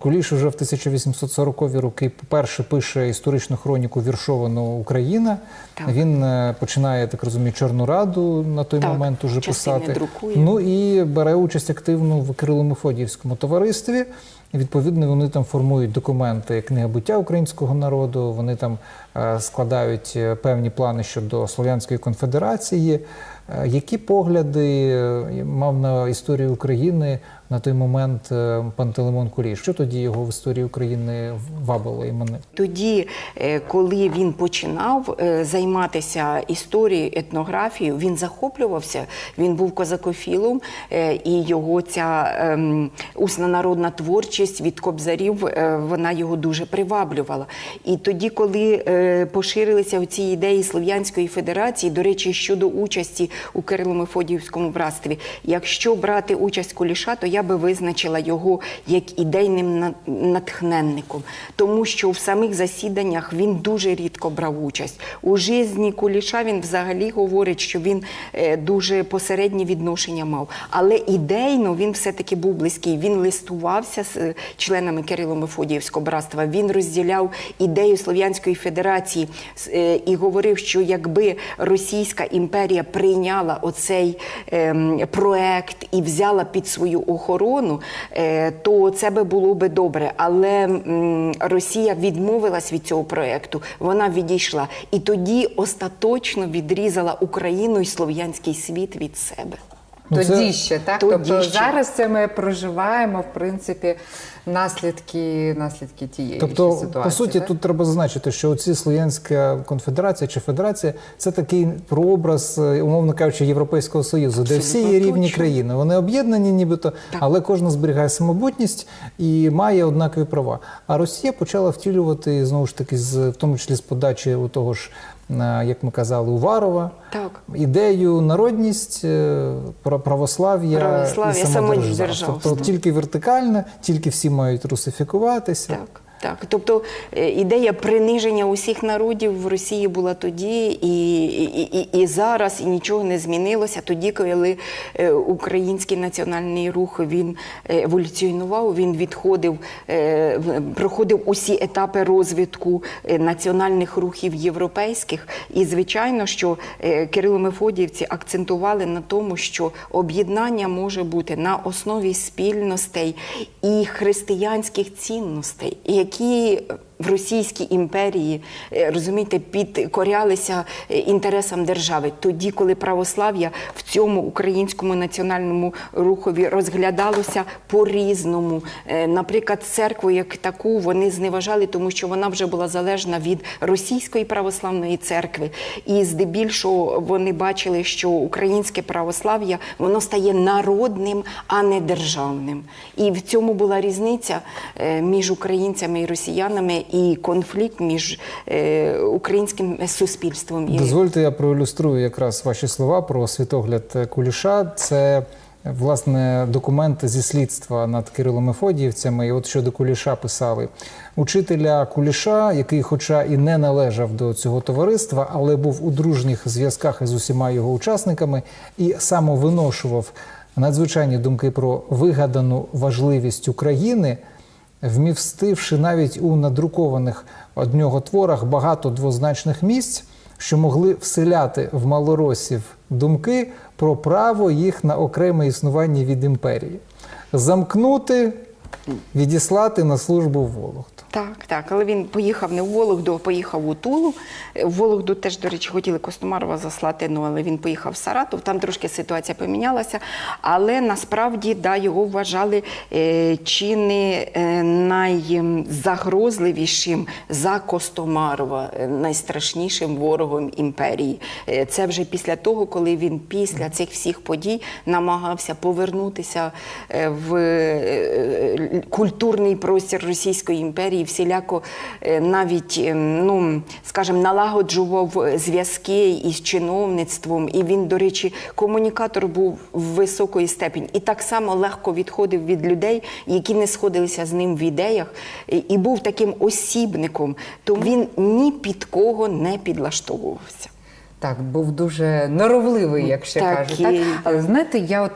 Куліш уже в 1840-ві роки перше пише історичну хроніку віршовану Україна. Так. Він е, починає, так розумію, Чорну Раду на той Так, момент уже частини писати. друкує. Ну і бере участь активно в Кирило-Мефодіївському товаристві. Відповідно, вони там формують документи книга буття українського народу. Вони там е, складають е, певні плани щодо Слов'янської конфедерації. Е, Які погляди мав на історію України на той момент Пантелеймон Куліш? Що тоді його в історії України вабило і мене? Тоді, коли він починав займатися історією, етнографією, він захоплювався. Він був козакофілом, і його ця ем, усна творчість від кобзарів е, вона його дуже приваблювала. І тоді, коли е, поширилися ці ідеї Слов'янської Федерації, до речі, щодо участі у Кирило-Мефодіївському братстві, якщо брати участь Куліша, то я би визначила його як ідейним натхненником, тому що в самих засіданнях він дуже рідко брав участь. У житті Куліша він взагалі говорить, що він е, дуже посередні відношення мав. Але ідейно він все-таки був близький. Він листувався з членами Кирило-Мефодіївського братства. Він розділяв ідею Слов'янської Федерації е, і говорив, що якби Російська імперія прийняла оцей ем, проект і взяла під свою охорону, е, то це би було би добре. Але Росія відмовилась від цього проекту, вона відійшла. І тоді остаточно відрізала Україну і слов'янський світ від себе. Ну, Тоді це- ще, так? Тоді тобто ще. зараз це ми проживаємо, в принципі, наслідки, наслідки тієї Тобто, ситуації. по суті, так? тут треба зазначити, що оці Слов'янська конфедерація чи федерація це такий прообраз, е, умовно кажучи, Європейського союзу, де всі є рівні точно. країни. Вони об'єднані, нібито, але кожна зберігає самобутність і має однакові права. А Росія почала втілювати знову ж таки, з в тому числі з подачі у того ж. Як ми казали, Уварова, Так. ідею народність, е, пра- православ'я, Православ'я, і самодержавство. Тобто тільки вертикальне, тільки всі мають русифікуватися. Так, так. Тобто е, ідея приниження усіх народів в Росії була тоді і, і, і, і зараз, і нічого не змінилося. Тоді, коли е, український національний рух він е, еволюціонував, він відходив, проходив усі етапи розвитку національних рухів європейських. І звичайно, що е, Кирило-Мефодіївці акцентували на тому, що об'єднання може бути на основі спільностей і християнських цінностей, які в Російській імперії е, розумієте, підкорялися е, інтересам держави. Тоді, коли православ'я в цьому українському національному рухові розглядалося по-різному. Е, Наприклад, церкву як таку вони зневажали, тому що вона вже була залежна від російської православної церкви. І здебільшого вони бачили, що українське православ'я воно стає народним, а не державним. І в цьому була різниця між українцями і росіянами, і конфлікт між е, українським суспільством Дозвольте, я проілюструю якраз ваші слова про світогляд е, Куліша. Це власне документи зі слідства над Кирилом Мефодіївцями. І от щодо Куліша писали учителя Куліша, який, хоча і не належав до цього товариства, але був у дружніх зв'язках із усіма його учасниками і самовиношував надзвичайні думки про вигадану важливість України вмістивши навіть у надрукованих од нього творах багато двозначних місць, що могли вселяти в малоросів думки про право їх на окреме існування від імперії, замкнути, відіслати на службу в Вологду. Так, так, але він поїхав не в Вологду, а поїхав у Тулу. Е, В Вологду теж, до речі, хотіли Костомарова заслати, ну, але він поїхав в Саратов, там трошки ситуація помінялася. Але насправді да, його вважали е, чи не е, найзагрозливішим за Костомарова, е, найстрашнішим ворогом імперії. Е, Це вже після того, коли він після цих всіх подій намагався повернутися е, в е, культурний простір Російської імперії, всіляко е, навіть, е, ну скажімо, налагоджував зв'язки із чиновництвом. І він, до речі, комунікатор був в високої степені. І так само легко відходив від людей, які не сходилися з ним в ідеях, і- і був таким осібником. Тому він ні під кого не підлаштовувався. Так, був дуже норовливий, як ще Такий, кажуть. Так? Але знаєте, я от